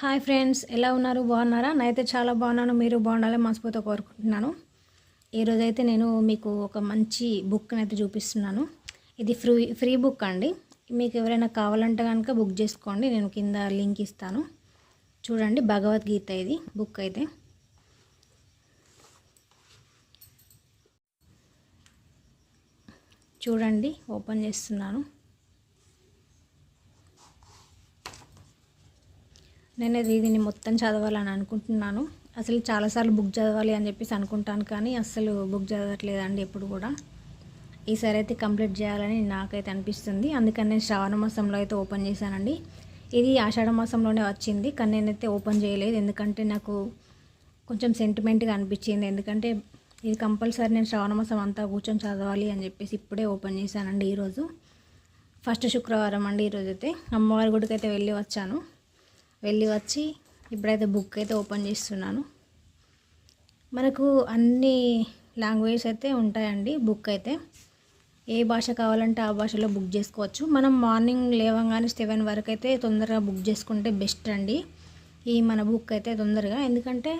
Hi friends ఎలా ఉన్నారు? బాగున్నారా? నేనైతే చాలా బాగున్నాను. మీరు బాగుండాలని మనస్ఫూర్తిగా కోరుకుంటున్నాను. ఈరోజైతే నేను మీకు ఒక మంచి బుక్ని అయితే చూపిస్తున్నాను. ఇది ఫ్రీ ఫ్రీ బుక్ అండి. మీకు ఎవరైనా కావాలంటే కనుక బుక్ చేసుకోండి. నేను కింద లింక్ ఇస్తాను. చూడండి భగవద్గీత ఇది బుక్ అయితే. చూడండి ఓపెన్ చేస్తున్నాను. నేను దీన్ని మొత్తం చదవాలని అనుకుంటున్నాను. అసలు చాలాసార్లు బుక్ చదవాలి అని చెప్పేసి అనుకుంటాను కానీ అస్సలు బుక్ చదవట్లేదండి ఎప్పుడు కూడా. ఈసారి అయితే కంప్లీట్ చేయాలని నాకైతే అనిపిస్తుంది. అందుకని నేను శ్రావణ మాసంలో అయితే ఓపెన్ చేశానండి. ఇది ఆషాఢ మాసంలోనే వచ్చింది కానీ నేనైతే ఓపెన్ చేయలేదు. ఎందుకంటే నాకు కొంచెం సెంటిమెంట్గా అనిపించింది. ఎందుకంటే ఇది కంపల్సరీ నేను శ్రావణ మాసం అంతా కూర్చొని చదవాలి అని చెప్పేసి ఇప్పుడే ఓపెన్ చేశానండి ఈరోజు. ఫస్ట్ శుక్రవారం అండి ఈరోజు అయితే అమ్మవారి గుడికి అయితే వెళ్ళి వచ్చాను. వెళ్ళి వచ్చి ఇప్పుడైతే బుక్ అయితే ఓపెన్ చేస్తున్నాను. మనకు అన్ని లాంగ్వేజ్ అయితే ఉంటాయండి బుక్ అయితే. ఏ భాష కావాలంటే ఆ భాషలో బుక్ చేసుకోవచ్చు. మనం మార్నింగ్ లేవంగానే సెవెన్ వరకు అయితే తొందరగా బుక్ చేసుకుంటే బెస్ట్ అండి. ఈ మన బుక్ అయితే తొందరగా. ఎందుకంటే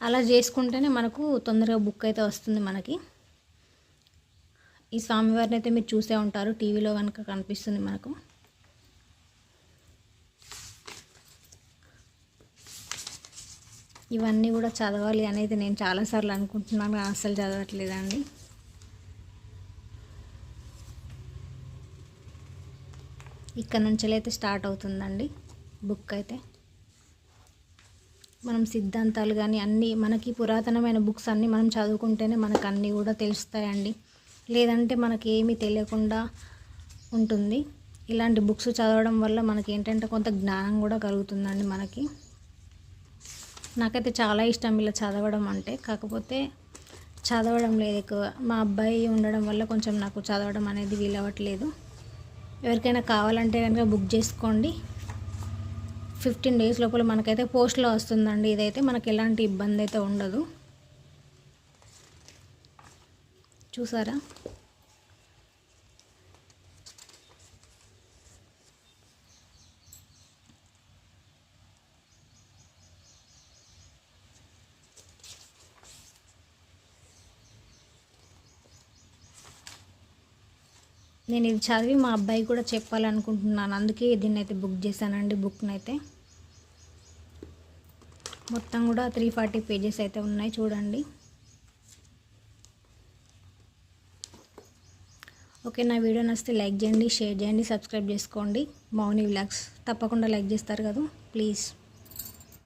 అలా చేసుకుంటేనే మనకు తొందరగా బుక్ అయితే వస్తుంది మనకి. ఈ స్వామివారిని అయితే మీరు చూసే ఉంటారు. టీవీలో కనుక కనిపిస్తుంది మనకు. ఇవన్నీ కూడా చదవాలి అనేది నేను చాలాసార్లు అనుకుంటున్నాను అస్సలు చదవట్లేదండి. ఇక్కడ నుంచి అయితే స్టార్ట్ అవుతుందండి బుక్ అయితే. మనం సిద్ధాంతాలు కానీ అన్నీ మనకి పురాతనమైన బుక్స్ అన్నీ మనం చదువుకుంటేనే మనకు అన్నీ కూడా తెలుస్తాయండి. లేదంటే మనకి ఏమీ తెలియకుండా ఉంటుంది. ఇలాంటి బుక్స్ చదవడం వల్ల మనకి ఏంటంటే కొంత జ్ఞానం కూడా కలుగుతుందండి మనకి. నాకైతే చాలా ఇష్టం ఇలా చదవడం అంటే. కాకపోతే చదవడం లేదు ఎక్కువ. మా అబ్బాయి ఉండడం వల్ల కొంచెం నాకు చదవడం అనేది వీలవ్వట్లేదు. ఎవరికైనా కావాలంటే కనుక బుక్ చేసుకోండి. ఫిఫ్టీన్ డేస్ లోపల మనకైతే పోస్ట్లో వస్తుందండి. ఇదైతే మనకు ఎలాంటి ఇబ్బంది అయితే ఉండదు. చూసారా? నేను ఇది చదివి మా అబ్బాయి కూడా చెప్పాలనుకుంటున్నాను. అందుకే దీన్ని అయితే బుక్ చేశానండి. బుక్ని అయితే మొత్తం కూడా త్రీ ఫార్టీ పేజెస్ అయితే ఉన్నాయి చూడండి. ఓకే నా వీడియో నచ్చితే లైక్ చేయండి షేర్ చేయండి సబ్స్క్రైబ్ చేసుకోండి. మౌని వ్లాగ్స్ తప్పకుండా లైక్ చేస్తారు కదా ప్లీజ్.